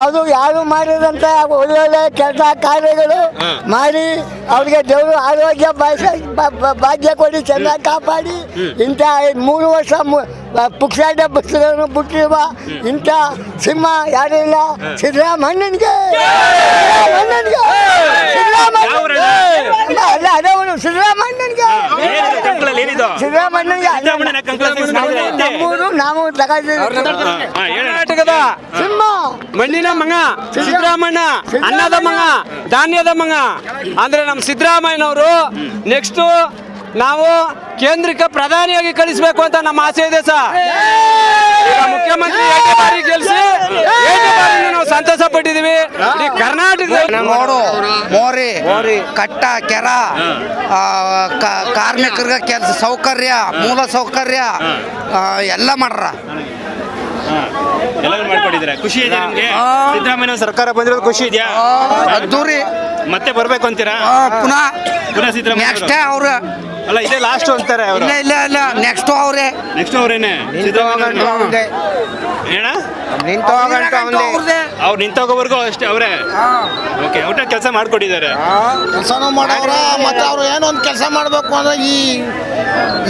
ಅದು ಯಾರು ಮಾಡಿದಂತ ಒಳ್ಳೊಳ್ಳೆ ಕೆಲಸ ಕಾರ್ಯಗಳು ಮಾಡಿ ಅವ್ರಿಗೆ ದೇವರು ಆರೋಗ್ಯ ಭಾಗ್ಯ ಕೊಡಿ ಚೆನ್ನಾಗಿ ಕಾಪಾಡಿ. ಇಂಥ ಮೂರು ವರ್ಷ ಮು- ಬ- ಪುಕ್ಷಾಟ ಪುಸ್ತಕವನ್ನು ಬಿಟ್ಟಿರುವ ಇಂಥ ಸಿಂಹ ಯಾರಿಲ್ಲ? ಸಿದ್ದರಾಮಣ್ಣನಿಗೆ ಸಿದ್ದರಾಮಣ್ಣನಿಗೆ ಅಲ್ಲ ಅದೇ ಅವನು ಸಿದ್ದರಾಮಣ್ಣನಿಗೆ ಏನಿದು ಐತೆ. ನಮ್ಮೂರು ನಾವು ತಗೊಂಡಿದ್ದೀವಿ ಹಾ, ಹೇಳಣ್ಣ. ಕರ್ನಾಟಕದ ಸಿಂಹ. ಮಣ್ಣಿನ ಮಂಗ ಸಿದ್ದರಾಮಣ್ಣ ಅನ್ನದ ಮಂಗ ಧಾನ್ಯದ ಮಂಗ. ಅಂದ್ರೆ ನಮ್ ಸಿದ್ದರಾಮಯ್ಯನವರು ನೆಕ್ಸ್ಟ್ ನಾವು ಕೇಂದ್ರಕ್ಕೆ ಪ್ರಧಾನಿಯಾಗಿ ಕಲಿಸಬೇಕು ಅಂತ ನಮ್ಮ ಆಸೆ ಇದೆ ಸರ್. ಈಗ ಮುಖ್ಯಮಂತ್ರಿ ಬಾರಿ ಗೆಲ್ಸಿ ಬಾರಿ ನಾವು ಸಂತೋಷ ಪಟ್ಟಿದೀವಿ ಕರ್ನಾಟಕ ಕರ್ನಾಟಕದ ನೋಡು ಮೋರಿ ಕಟ್ಟ ಕೆರ ಕಾರ್ಮಿಕರಿಗೆ ಕೆಲಸ ಸೌಕರ್ಯ ಮೂಲ ಸೌಕರ್ಯ ಎಲ್ಲ ಮಾಡ್ರ. ಎಲ್ಲರೂ ಮಾಡ್ಕೊಂಡಿದ್ದೀರಾ? ಖುಷಿ ಇದೆ ನಿಮಗೆ? ಸಿದ್ದರಾಮಯ್ಯ ಸರ್ಕಾರ ಬಂದಿರೋದು ಖುಷಿ ಇದೆಯಾ? ಅದ್ದೂರಿ ಮತ್ತೆ ಬರ್ಬೇಕು ಅಂತೀರಾ? ಆ, ಪುನಃ ಪುನಃ ಸಿದ್ದರಾಮಯ್ಯ ನೆಕ್ಸ್ಟ್ ಅವ್ರ ಅಲ್ಲ ಇದೇ ಲಾಸ್ಟ್ ಅಂತಾರೆ ಅವರು. ಇಲ್ಲ ಇಲ್ಲ ಇಲ್ಲ ನೆಕ್ಸ್ಟ್ ಅವರೇ. ನೆಕ್ಸ್ಟ್ ಅವರೇನೆ? ಸಿದ್ದರಾಮಯ್ಯ ಏನ ಅವ್ರದ್ದೇ ಅವ್ರು ನಿಂತೋಗೋವರೆಗೂ ಅಷ್ಟೇ ಅವರೇ. ಓಕೆ ಊಟ ಕೆಲಸ ಮಾಡ್ಕೊಟ್ಟಿದ್ದಾರೆ. ಕೆಲಸನೂ ಮಾಡವ್ರ ಮತ್ತೆ ಅವ್ರು ಏನೋ ಒಂದು ಕೆಲಸ ಮಾಡಬೇಕು ಅಂದ್ರೆ ಈ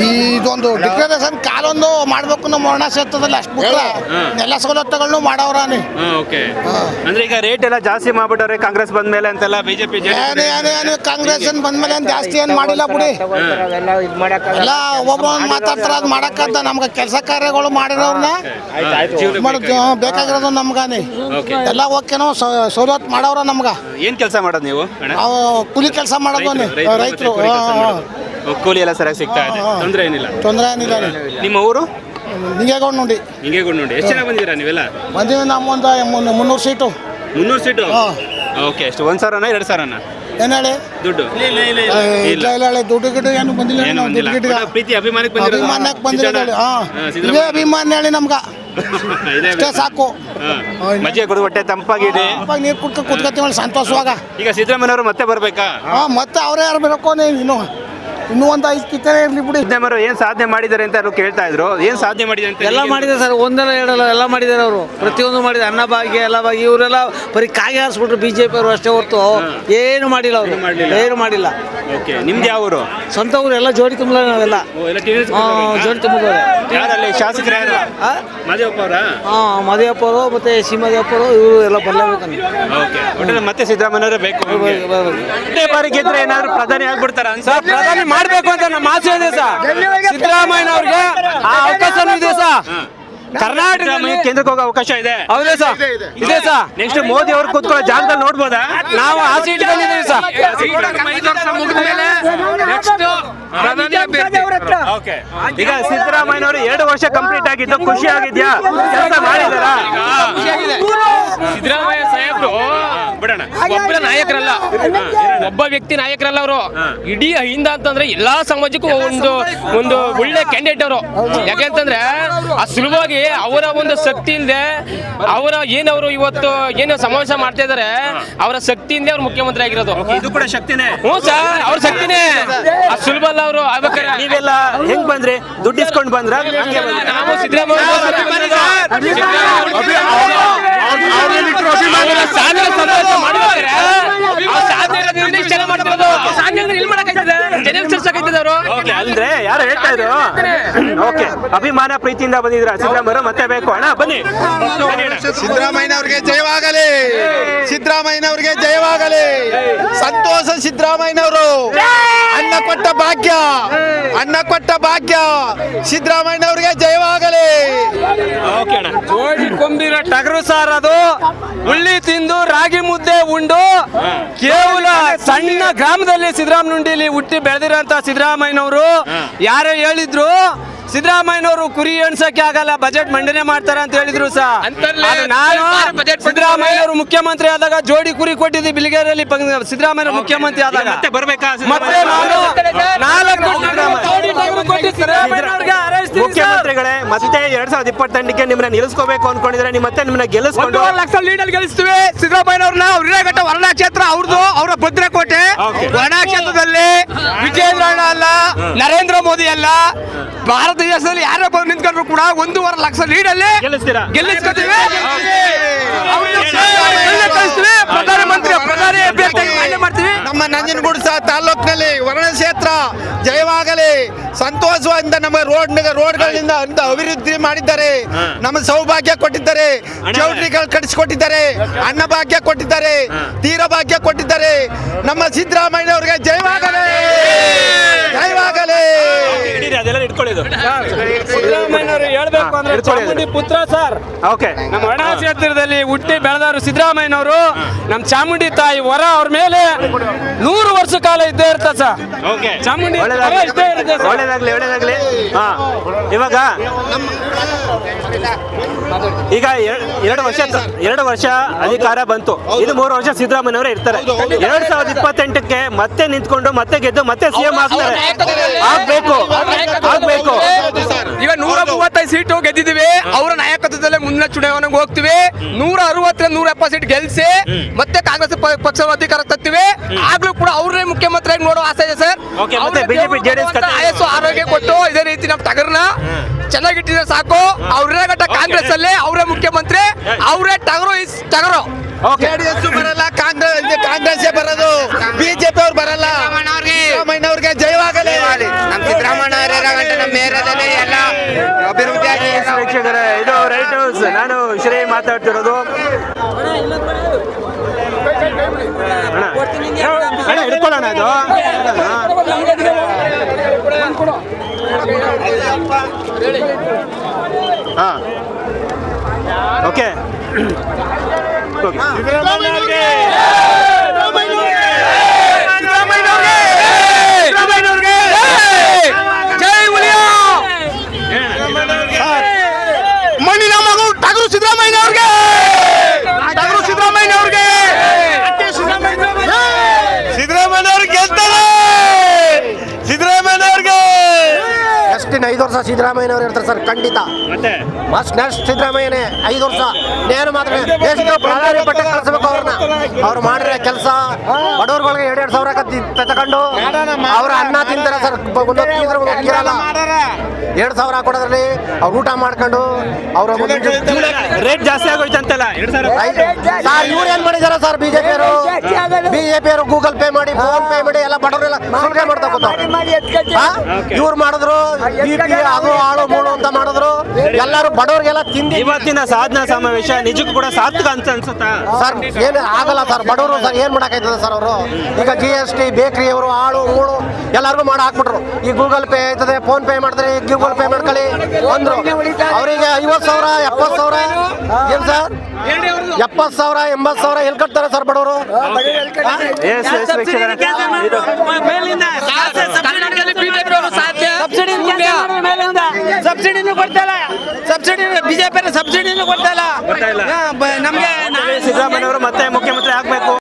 ಈ ಇದೊಂದು ಡಿಕ್ಲರೇಷನ್ ಕಾಲೊಂದು ಮಾಡಬೇಕು ನಮ್ಮ ವರ್ಣ ಸೇರ್ತದಲ್ಲ ಅಷ್ಟು ಬಿಟ್ರೆ ಎಲ್ಲ ಸವಲತ್ತುಗಳನ್ನು ಮಾಡವ್ರಾನೆ ಹಾ ಓಕೆ. ಅಂದ್ರೆ ಈಗ ರೇಟ್ ಎಲ್ಲ ಜಾಸ್ತಿ ಮಾಡ್ಬಿಟ್ಟವ್ರೆ ಕಾಂಗ್ರೆಸ್ ಬಂದ್ಮೇಲೆ ಅಂತೆಲ್ಲ ಬಿಜೆಪಿ ಏನು ಏನು ಏನು ಕಾಂಗ್ರೆಸ್ ಏನ್ ಬಂದ್ಮೇಲೆ ಏನು ಜಾಸ್ತಿ ಏನು ಮಾಡಿಲ್ಲ ಬಿಡಿ. ಎಲ್ಲ ಒಬ್ಬ ಮಾತಾಡ್ತಾರ ಅದು ಮಾಡಕ್ಕಂತ ನಮ್ಗೆ ಕೆಲಸ ಕಾರ್ಯಗಳು ಮಾಡಿರೋರ್ನ ಹ್ಮ್, ಬೇಕಾಗಿರೋದು ನಮ್ಗಾನೆ. ಓಕೆ ಎಲ್ಲ ಓಕೆನೋ? ಸವಲತ್ತು ಮಾಡೋರ ನಮ್ಗ. ಏನ್ ಕೆಲಸ ಮಾಡೋದು ನೀವು? ಅಣ್ಣ? ನಾವು ಕೂಲಿ ಕೆಲಸ ಮಾಡೋದು ರೈತರು, ರೈತರು ಕೂಲಿ ಕೆಲ್ಸ ಮಾಡೋದು. ಓ, ಕೂಲಿ ಎಲ್ಲ ಸರಿಯಾಗಿ ಸಿಗ್ತಾ ಇದೆ. ತೊಂದ್ರೆ ಏನಿಲ್ಲ. ತೊಂದರೆ ಏನಿಲ್ಲ ನಿಮ್ಮ ಊರು? ನಿಂಗೇಗೌಡ ನೋಡಿ ಹಿಂಗೆ ನೋಡಿ ಎಷ್ಟು ಜನ ಬಂದಿದ್ದೀರಾ ನೀವೆಲ್ಲ? ಬಂದೀವಿ ನಮ್ಮೊಂದು ಮುನ್ನೂ- ಮುನ್ನೂರು ಸೀಟು. ಮುನ್ನೂರು ಸೀಟು? ಹಾ. ಓಕೆ ಎಷ್ಟು ಒಂದ್ ಸಾವಿರನ ಎರಡು ಸಾವಿರನ? ಏನು ಹೇಳಿ? ದುಡ್ಡು? ಇಲ್ಲ ಇಲ್ಲ ಹೇಳಿ ದುಡ್ಡು ಗಿಡ್ಡು ಏನು ಬಂದಿಲ್ಲ ಏನು ನಾವು ಬಂದಿಲ್ಲ. ದುಡ್ಡು ಗಿಡ್ಡ ಒಟ್ಟು ಪ್ರೀತಿ ಅಭಿಮಾನಕ್ಕೆ ಬಂದಿರೋದು. ಅಭಿಮಾನಕ್ಕೆ ಬಂದಿರೋದು ಹೇಳಿ. ಹಾಂ. ಹಾ, ಇದೇ ಅಭಿಮಾನ ಹೇಳಿ ನಮ್ಗೆ. ಇದೇ ಅಷ್ಟೇ ಸಾಕು. ಮಜ್ಜಿಗೆ ಕುಡಿದು ಹೊಟ್ಟೆ ತಂಪಾಗಿದೆ. ಇವಾಗ ನೀರು ಕುಡ್ಕ ಕುತ್ಕೊತೀವಿ ಸಂತೋಷವಾಗ. ಈಗ ಸಿದ್ದರಾಮಯ್ಯವರು ಮತ್ತೆ ಬರ್ಬೇಕಾ? ಹಾಂ ಮತ್ತೆ ಅವರೇ ಯಾರು ಬೇಕು ನೀವು ಇನ್ನು ಇನ್ನೂ ಒಂದು ಐದು ಕಿತ್ತನೆ ಇರಲಿ ಬಿಡಿ. ಸಿದ್ದರಾಮಯ್ಯವರು ಏನ್ ಸಾಧನೆ ಮಾಡಿದ್ದಾರೆ ಅಂತ ಎಲ್ಲರೂ ಕೇಳ್ತಾ ಇದ್ರು? ಏನ್ ಸಾಧನೆ ಮಾಡಿದ್ದಾರೆ ಅಂತ ಎಲ್ಲ ಮಾಡಿದ್ದಾರೆ ಸರ್ ಒಂದಲ್ಲ ಎರಡಲ್ಲ ಎಲ್ಲ ಮಾಡಿದ್ದಾರೆ ಅವರು. ಪ್ರತಿಯೊಂದು ಮಾಡಿದ್ದಾರೆ. ಅನ್ನ ಭಾಗ್ಯ ಎಲ್ಲ ಭಾಗ್ಯ ಇವರೆಲ್ಲ ಬರೀ ಕಾಗೆ ಹಾರಿಸ್ಬಿಟ್ರು ಬಿಜೆಪಿ ಅವರು ಅಷ್ಟೇ ಹೊರತು. ಏನು ಮಾಡಿಲ್ಲ ಅವರು. ಏನು ಮಾಡ್ಲಿಲ್ಲ. ಏನು ಮಾಡಿಲ್ಲ. ಓಕೆ ನಿಮ್ದು ಯಾವ ಊರು? ಸ್ವಂತ ಊರು ಎಲ್ಲ ಜೋಡಿ ತುಂಬಲ ನಾವೆಲ್ಲ. ಓ, ಎಲ್ಲ ಆ, ಜೋಡಿ ತುಂಬ ಯಾರಲ್ಲಿ? ಶಾಸಕರ ಯಾರು? ಮಾದೇವಪ್ಪ ಅವರ ಹಾಂ ಮದುವೆಪ್ಪ ಅವರು ಮತ್ತೆ ಸಿ ಮದುವೆಪ್ಪ ಅವರು ಇವರು ಎಲ್ಲ ಬರಲೇಬೇಕು ಓಕೆ ಮತ್ತೆ ಸಿದ್ದರಾಮಯ್ಯ ಬೇಕು. ಬಾರಿ ಗೆದ್ರೆ ಏನಾದ್ರು ಪ್ರಧಾನಿ ಆಗ್ಬಿಡ್ತಾರ ಸರ್ ಪ್ರಧಾನಿ ಮಾಡ್ಬೇಕು ಅಂತ ನಮ್ಮ ಆಸೆ ಇದೆ ಸರ್. ಸಿದ್ದರಾಮಯ್ಯ ಅವ್ರಿಗೆ ಆ ಅವಕಾಶ ಇದೆ ಸರ್. ಕರ್ನಾಟಕ ಕೇಂದ್ರಕ್ಕೆ ಹೋಗೋ ಅವಕಾಶ ಇದೆ. ಹೌದೇ ಸರ್. ಇದೆ ಸರ್. ನೆಕ್ಸ್ಟ್ ಮೋದಿ ಅವ್ರು ಕೂತ್ಕೊಳ್ಳೋ ಜಾಗದಲ್ಲಿ ನೋಡ್ಬೋದಾ? ನಾವು ಆ ಸೀಟ್ ಬಂದಿದ್ದೀವಿ ಸರ್. ಓಕೆ ಈಗ ಸಿದ್ದರಾಮಯ್ಯನವರು ಎರಡು ವರ್ಷ ಕಂಪ್ಲೀಟ್ ಆಗಿದ್ದು ಖುಷಿ ಆಗಿದ್ಯಾ? ಕೆಲಸ ಮಾಡಿದಾರಾ? ಸಿದ್ದರಾಮಯ್ಯ ಸಾಹೇಬ್ರು ಬಿಡೋಣ. ಒಬ್ಬರ ನಾಯಕರಲ್ಲ. ಒಬ್ಬ ವ್ಯಕ್ತಿ ನಾಯಕರಲ್ಲ ಅವರು. ಇಡೀ ಹಿಂದ ಅಂತಂದ್ರೆ ಎಲ್ಲಾ ಸಮಾಜಕ್ಕೂ ಒಂದು ಒಂದು ಒಳ್ಳೆ ಕ್ಯಾಂಡಿಡೇಟ್ ಅವರು. ಯಾಕೆಂತಂದ್ರೆ ಆ ಸುಲಭವಾಗಿ ಅವರ ಒಂದು ಶಕ್ತಿ ಇಲ್ಲದೆ ಅವರ ಏನವರು ಇವತ್ತು ಏನು ಸಮಾವೇಶ ಮಾಡ್ತಾ ಇದಾರೆ ಅವರ ಶಕ್ತಿಯಿಂದ ಅವ್ರು ಮುಖ್ಯಮಂತ್ರಿ ಆಗಿರೋದು. ಇದು ಕೂಡ ಶಕ್ತಿನೇ. ಹ್ಞೂ ಸರ್ ಅವ್ರ ಶಕ್ತಿನೇ. ಆ ಸುಲಭ ಹೆಂಗ್ ಬಂದ್ರೆ ದುಡ್ಡು ಇಸ್ಕೊಂಡ್ ಬಂದ್ರ ಹಂಗೆ ಸಿದ್ದರಾಮಯ್ಯ ಅಂದ್ರೆ ಯಾರು ಹೇಳ್ತಾ ಇದ್ರು ಓಕೆ ಅಭಿಮಾನ ಪ್ರೀತಿಯಿಂದ ಬಂದಿದ್ರ ಸಿದ್ದರಾಮಯ್ಯ ಮತ್ತೆ ಬೇಕು ಅಣ್ಣ ಬನ್ನಿ ಸಿದ್ದರಾಮಯ್ಯ ಅವ್ರಿಗೆ ಜಯವಾಗಲಿ ಜಯವಾಗಲಿ ಸಿದ್ದರಾಮಯ್ಯನವ್ರಿಗೆ ಜಯವಾಗಲಿ ಸಂತೋಷ ಸಿದ್ದರಾಮಯ್ಯನವರು ಅನ್ನ ಕೊಟ್ಟ ಭಾಗ್ಯ ಅನ್ನ ಕೊಟ್ಟ ಭಾಗ್ಯ ಸಿದ್ದರಾಮಯ್ಯನವ್ರಿಗೆ ಜಯವಾಗಲಿ. ಓಕೆ ಅಣ್ಣ. ಜೋಡಿ ಕೊಂಬಿರೋ ಟಗರು ಸಾರ್ ಅದು. ಉಳ್ಳಿ ತಿಂದು ರಾಗಿ ಮುದ್ದೆ ಉಂಡು. ಕೇವಲ ಸಣ್ಣ ಗ್ರಾಮದಲ್ಲಿ ಸಿದ್ದರಾಮನುಂಡಿಲಿ ಹುಟ್ಟಿ ಬೆಳೆದಿರೋಂತ ಸಿದ್ದರಾಮಯ್ಯನವರು ಯಾರೋ ಹೇಳಿದ್ರು ಸಿದ್ದರಾಮಯ್ಯನವರು ಕುರಿ ಎಣ್ಸಕ್ಕೆ ಆಗಲ್ಲ ಬಜೆಟ್ ಮಂಡನೆ ಮಾಡ್ತಾರೆ ಅಂತ ಹೇಳಿದ್ರು ಸಹ. ನಾನು ಬಜೆಟ್ ಸಿದ್ದರಾಮಯ್ಯನವರು ಮುಖ್ಯಮಂತ್ರಿ ಆದಾಗ ಜೋಡಿ ಕುರಿ ಕೊಟ್ಟಿದ್ದೆ ಬಿಲಿಗೇರಿಯಲ್ಲಿ ಸಿದ್ದರಾಮಯ್ಯ ಮುಖ್ಯಮಂತ್ರಿ ಆದಾಗ. ಮತ್ತೆ ಬರ್ಬೇಕಾ ಮತ್ತೆ ನಾನು ನಾಲ್ಕು. ಮುಖ್ಯಮಂತ್ರಿಗಳೇ ಮತ್ತೆ ಎರಡ್ ಸಾವಿರದ ಇಪ್ಪತ್ತೆಂಟಕ್ಕೆ ನಿಮ್ಮನ್ನ ನಿಲ್ಲಿಸ್ಕೋಬೇಕು ಅನ್ಕೊಂಡಿದ್ರೆ ನೀವು ಮತ್ತೆ ನಿಮ್ಮನ್ನ ಗೆಲ್ಲಿಸ್ಕೊಂಡು ಲಕ್ಷ ಲೀಡಲ್ಲಿ ಗೆಲ್ಲಿಸ್ತೀವಿ. ಸಿದ್ದರಾಮಯ್ಯವ್ರನ್ನ ಹಿರೇಘಟ್ಟ ವರ್ಣ ಕ್ಷೇತ್ರ ಅವ್ರದ್ದು ಅವರ ಭದ್ರಕೋಟೆ. ವರ್ಣ ಕ್ಷೇತ್ರದಲ್ಲಿ ವಿಜೇಂದ್ರ ಅಲ್ಲ ನರೇಂದ್ರ ಮೋದಿ ಅಲ್ಲ ಭಾರತ ದೇಶದಲ್ಲಿ ಯಾರೇ ಬಂದು ನಿಂತ್ಕೊಂಡ್ರು ಕೂಡ ಒಂದೂವರೆ ಲಕ್ಷ ಲೀಡಲ್ಲಿ ಗೆಲ್ಲಿಸ್ತೀರಾ? ಗೆಲ್ಲಿಸ್ಕೊತೀವಿ. ಕಳಿಸ್ತೀವಿ ಪ್ರಧಾನಮಂತ್ರಿ ಪ್ರಧಾನಿ ಅಭ್ಯರ್ಥಿ ಆಯ್ಕೆ ಮಾಡ್ತೀವಿ. ನಮ್ಮ ನಂಜನಗೂಡು ಸಹ ತಾಲೂಕಿನಲ್ಲಿ ವರ್ಣ ಕ್ಷೇತ್ರ ಜಯವಾಗಲಿ. ಸಂತೋಷವಾದಿಂದ ನಮ್ಮ ರೋಡ್ ರೋಡ್ಗಳಿಂದ ಅಂತ ಅಭಿವೃದ್ಧಿ ಮಾಡಿದ್ದಾರೆ. ನಮ್ಮ ಸೌಭಾಗ್ಯ ಕೊಟ್ಟಿದ್ದಾರೆ. ಚೌಟ್ರಿಗಳು ಕಟ್ಟಿಸಿಕೊಟ್ಟಿದ್ದಾರೆ. ಅನ್ನ ಭಾಗ್ಯ ಕೊಟ್ಟಿದ್ದಾರೆ. ತೀರ ಭಾಗ್ಯ ಕೊಟ್ಟಿದ್ದಾರೆ. ನಮ್ಮ ಸಿದ್ದರಾಮಯ್ಯ ಅವರಿಗೆ ಜಯವಾಗಲಿ. ಜಯವಾಗಲಿ. ಅದೆಲ್ಲ ಇಟ್ಕೊಳ್ಳೋದು ಸಿದ್ದರಾಮಯ್ಯನವರು ಹೇಳ್ಬೇಕು ಅಂದ್ರೆ. ಚಾಮುಂಡಿ ಪುತ್ರ ಸರ್. ಓಕೆ. ನಮ್ಮ ಹಣ ಕ್ಷೇತ್ರದಲ್ಲಿ ಹುಟ್ಟಿ ಬೆಳೆದವರು ಸಿದ್ದರಾಮಯ್ಯನವರು. ನಮ್ಮ ಚಾಮುಂಡಿ ತಾಯಿ ವರ ಅವ್ರ ಮೇಲೆ ನೂರು ವರ್ಷ ಕಾಲ ಇದ್ದೇ ಇರ್ತ ಸರ್. ಓಕೆ. ಚಾಮುಂಡಿ ಒಳ್ಳೇದಾಗ್ಲಿ. ಇಷ್ಟೇ ಇರುತ್ತೆ. ಒಳ್ಳೇದಾಗ್ಲಿ ಒಳ್ಳೇದಾಗ್ಲಿ. ಹಾ ಇವಾಗ ಈಗ ಎರ- ಎರಡು ವರ್ಷ ಎರಡು ವರ್ಷ ಅಧಿಕಾರ ಬಂತು. ಇದು ಮೂರು ವರ್ಷ ಸಿದ್ದರಾಮಯ್ಯನವರೇ ಇರ್ತಾರೆ. ಎರಡ್ ಸಾವಿರದ ಇಪ್ಪತ್ತೆಂಟಕ್ಕೆ ಮತ್ತೆ ನಿಂತ್ಕೊಂಡು ಮತ್ತೆ ಗೆದ್ದು ಮತ್ತೆ ಸಿಎಂ ಆಗ್ತಾರೆ. ಆಗ್ಬೇಕು. ಆಗ್ಬೇಕು. ಈಗ ನೂರ ಮೂವತ್ತೈದು ಸೀಟು ಗೆದ್ದಿದ್ದೀವಿ. ಅವರ ನಾಯಕತ್ವದಲ್ಲೇ ಮುಂದಿನ ಚುನಾವಣೆಗೆ ಹೋಗ್ತೀವಿ. ನೂರ ಅರವತ್ತರಿಂದ ನೂರ ಎಪ್ಪತ್ತು ಸೀಟ್ ಗೆಲ್ಸಿ ಮತ್ತೆ ಕಾಂಗ್ರೆಸ್ ಪ- ಪಕ್ಷ ಅಧಿಕಾರ ತರ್ತೀವಿ ಆಗ್ಲೂ ಕೂಡ ಅವ್ರನ್ನೇ ಮುಖ್ಯಮಂತ್ರಿಯಾಗಿ ನೋಡೋ ಆಸೆ ಇದೆ ಸರ್. ಏನು? ಆಯಸ್ಸು ಆರೋಗ್ಯ ಕೊಟ್ಟು ಇದೇ ರೀತಿ ನಮ್ಮ ಟಗರ್ನ ಚೆನ್ನಾಗಿಟ್ಟಿದ್ರೆ ಸಾಕು. ಅವ್ರೇ ಕಾಂಗ್ರೆಸ್ ಅಲ್ಲೇ ಅವರೇ ಮುಖ್ಯಮಂತ್ರಿ ಅವರೇ ಟಗರು ಇಸ್ ಟಗರು. ಓಕೆ. ಜೆಡಿಎಸ್ ಬರಲ್ಲ ಕಾಂಗ್ರೆಸ್ ಕಾಂಗ್ರೆಸ್ ಬರೋದು ಬಿಜೆಪಿ ಅವ್ರು ಬರಲ್ಲ ಸಿದ್ದರಾಮಯ್ಯನವ್ರಿಗೆ ಜಯವಾಗಲಿ ನಮ್ಮ ಸಿದ್ದರಾಮಯ್ಯ ಗಂಟೆ ನಮ್ಮ ಏರಿಯಾದಲ್ಲಿ ಎಲ್ಲ ಅಭಿವೃದ್ಧಿ ಆಗಿ ವೀಕ್ಷಕರೇ ಇದು ರೈಟ್ ನ್ಯೂಸ್ ನಾನು ಶ್ರೀ ಮಾತಾಡ್ತಿರೋದು? ಅಣ್ಣ ಹಿಡ್ಕೊಳ್ಳೋಣ ಅದು ಹಾಂ. ಓಕೆ. ಜೈ ಸಿದ್ದರಾಮಯ್ಯನವ್ರು ಇರ್ತಾರೆ ಸರ್ ಖಂಡಿತ. ಮತ್ತೆ? ಮಸ್ಟ್ ನೆಕ್ಸ್ಟ್ ಸಿದ್ದರಾಮಯ್ಯನೇ ಐದು ವರ್ಷ. ನೇನು ಮಾತ್ರ ಎಷ್ಟು ಪ್ರಧಾನಿ ಪಟ್ಟ ಕಳಿಸ್ಬೇಕು ಅವ್ರನ್ನ. ಅವ್ರು ಮಾಡಿರೋ ಕೆಲಸ ಬಡವ್ರಗಳಿಗೆ ಎರಡ್ ಎರಡ್ ಸಾವಿರ ತಗೊಂಡು ಅವ್ರ ಅನ್ನ ತಿಂತಾರೆ ಸರ್. ಇರಲ್ಲ ಎರಡ್ ಸಾವಿರ ಕೊಡೋದ್ರಲ್ಲಿ ಅವ್ರು ಊಟ ಮಾಡ್ಕೊಂಡು ಅವ್ರ ರೇಟ್ ಜಾಸ್ತಿ ಆಗೋಯ್ತಂತಲ್ಲ ಅಂತೆಲ್ಲ? ಸರ್ ಇವ್ರು ಏನ್ ಮಾಡಿದಾರ ಸರ್? ಬಿಜೆಪಿ ಅವರು ಬಿಜೆಪಿ ಅವರು ಗೂಗಲ್ ಪೇ ಮಾಡಿ ಫೋನ್ ಪೇ ಮಾಡಿ ಎಲ್ಲ ಬಡವರೆಲ್ಲ ಸುಲಿಗೆ ಮಾಡ್ತಾ? ಇವ್ರು ಮಾಡಿದ್ರು ಅದು ಅದು ಆಳು ಮೂಳು ಅಂತ ಮಾಡಿದ್ರು. ಎಲ್ಲರೂ ಬಡವರಿಗೆಲ್ಲ ತಿಂದಿ ಇವತ್ತಿನ ಸಾಧನಾ ಸಮಾವೇಶ ನಿಜಕ್ಕೂ ಕೂಡ ಸಾರ್ಥಕ ಅಂತ ಅನ್ಸುತ್ತಾ? ಸರ್ ಏನು ಆಗಲ್ಲ ಸರ್ ಬಡವರು ಸರ್ ಏನ್ ಮಾಡಕ್ಕಾಯ್ತದೆ ಸರ್ ಅವರು? ಈಗ ಜಿ ಎಸ್ ಟಿ ಬೇಕ್ರಿ ಅವರು ಆಳು ಮೂಳು ಎಲ್ಲರಿಗೂ ಮಾಡಿ ಹಾಕ್ಬಿಟ್ರು. ಈ ಗೂಗಲ್ ಪೇ ಆಯ್ತದೆ ಫೋನ್ ಪೇ ಮಾಡಿದ್ರೆ ಗೂಗಲ್ ಪೇ ಮಾಡ್ಕೊಳ್ಳಿ ಅಂದ್ರು. ಅವರಿಗೆ ಐವತ್ತು ಸಾವಿರ ಎಪ್ಪತ್ತು ಸಾವಿರ ಏನ್ ಸರ್? ಎಪ್ಪತ್ತು ಸಾವಿರ ಎಂಬತ್ತು ಸಾವಿರ ಎಲ್ಲಿ ಕಟ್ತಾರೆ ಸರ್ ಬಡವರು? ಸಬ್ಸಿಡಿನೂ ಕೊಡ್ತಾ ಇಲ್ಲ. ಸಬ್ಸಿಡಿ ಬಿಜೆಪಿ ಸಬ್ಸಿಡಿನೂ ಕೊಡ್ತಾ ಇಲ್ಲ. ನಮ್ಗೆ ಸಿದ್ದರಾಮಯ್ಯ ಅವರು ಮತ್ತೆ ಮುಖ್ಯಮಂತ್ರಿ ಆಗ್ಬೇಕು.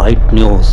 ಇದು ರೈಟ್ ನ್ಯೂಸ್